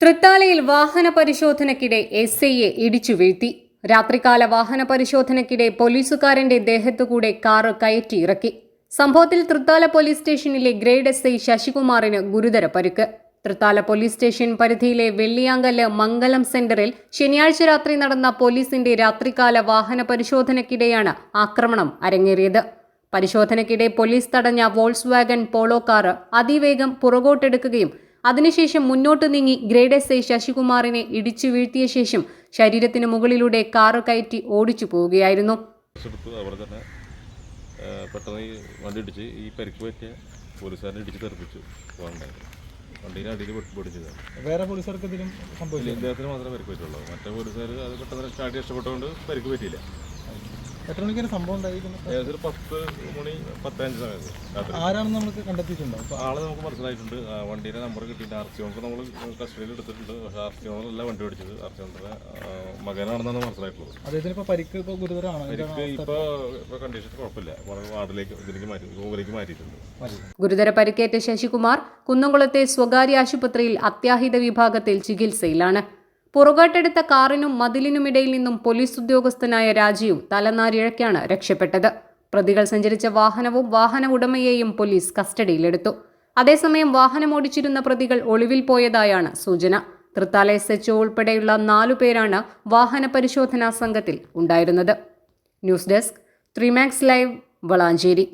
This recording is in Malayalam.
തൃത്താലയിൽ വാഹന പരിശോധനയ്ക്കിടെ എസ് ഐയെ ഇടിച്ചു വീഴ്ത്തി. രാത്രികാല വാഹന പരിശോധനയ്ക്കിടെ പോലീസുകാരന്റെ ദേഹത്തുകൂടെ കാറ് കയറ്റി ഇറക്കി സംഭവത്തിൽ തൃത്താല പോലീസ് സ്റ്റേഷനിലെ ഗ്രേഡ് എസ് ഐ ശശികുമാറിന് ഗുരുതര പരുക്ക്. തൃത്താല പോലീസ് സ്റ്റേഷൻ പരിധിയിലെ വെള്ളിയാങ്കൽ മംഗലം സെന്ററിൽ ശനിയാഴ്ച രാത്രി നടന്ന പോലീസിന്റെ രാത്രികാല വാഹന പരിശോധനയ്ക്കിടെയാണ് ആക്രമണം അരങ്ങേറിയത്. പരിശോധനയ്ക്കിടെ പോലീസ് തടഞ്ഞ വോൾസ് വാഗൺ പോളോ കാർ അതിവേഗം പുറകോട്ടെടുക്കുകയും അതിനുശേഷം മുന്നോട്ട് നീങ്ങി ഗ്രേഡ് എസ് ഐ ശശികുമാറിനെ ഇടിച്ചു വീഴ്ത്തിയ ശേഷം ശരീരത്തിന് മുകളിലൂടെ കാറ് കയറ്റി ഓടിച്ചു പോവുകയായിരുന്നു. പെട്ടെന്ന് ഈ വണ്ടി ഇടിച്ച് ഈ പരിക്ക് പറ്റിയ പോലീസുകാരനെ ഇടിച്ച് തെറിപ്പിച്ചു. പോകണ്ടായി വണ്ടീന്റെ അടിയിൽ പൊടിച്ചതാണ് വേറെ പോലീസുകാർക്ക് ഇതിലും സംഭവിച്ചില്ല? ഇദ്ദേഹത്തിന് മാത്രമേ പരിക്ക് പറ്റുള്ളൂ. മറ്റേ പോലീസുകാർ അത് പെട്ടെന്ന് ചാടി രക്ഷപ്പെട്ടുകൊണ്ട് പരിക്ക് പറ്റിയില്ല. എത്ര മണിക്കാണ് സംഭവം ഉണ്ടായിരിക്കുന്നത്? ഏകദേശം ഒരു പത്ത് മണി പത്തഞ്ച് സമയത്ത് രാത്രി. ആരാണെന്ന് നമുക്ക് കണ്ടെത്തിയിട്ടുണ്ടോ? ആളെ നമുക്ക് മനസ്സിലായിട്ടുണ്ട്. ആ, വണ്ടീന്റെ നമ്പർ കിട്ടിയിട്ട് ആർ സി ഓണക്ക് നമ്മൾ കസ്റ്റഡിയിൽ എടുത്തിട്ടുണ്ട്. പക്ഷേ ആർ സി ഓണറല്ല വണ്ടി ഓടിച്ചത്. ആർ സി ഓണറിന്റെ മകനാണെന്നാണ് മനസ്സിലായിട്ടുള്ളത്. അദ്ദേഹത്തിന് ഇപ്പൊ പരിക്ക് ഗുരുതരമാണോ? ഇപ്പോൾ ഇപ്പോൾ കണ്ടീഷൻ കുഴപ്പമില്ല. വളരെ വാർഡിലേക്ക് ഇതിലേക്ക് മാറ്റി ഓവറിലേക്ക് മാറ്റിയിട്ടുണ്ട്. ഗുരുതര പരിക്കേറ്റ ശശികുമാർ കുന്നംകുളത്തെ സ്വകാര്യ ആശുപത്രിയിൽ അത്യാഹിത വിഭാഗത്തിൽ ചികിത്സയിലാണ്. പുറകോട്ടെടുത്ത കാറിനും മതിലിനുമിടയിൽ നിന്നും പോലീസ് ഉദ്യോഗസ്ഥനായ രാജീവ് തലനാരിഴയ്ക്കാണ് രക്ഷപ്പെട്ടത്. പ്രതികൾ സഞ്ചരിച്ച വാഹനവും വാഹന ഉടമയെയും പോലീസ് കസ്റ്റഡിയിലെടുത്തു. അതേസമയം വാഹനമോടിച്ചിരുന്ന പ്രതികൾ ഒളിവിൽ പോയതായാണ് സൂചന. തൃത്താല എസ് എച്ച് ഉൾപ്പെടെയുള്ള നാലു പേരാണ് വാഹന പരിശോധനാ സംഘത്തിൽ ഉണ്ടായിരുന്നത്. News desk Trimax live Valanchery.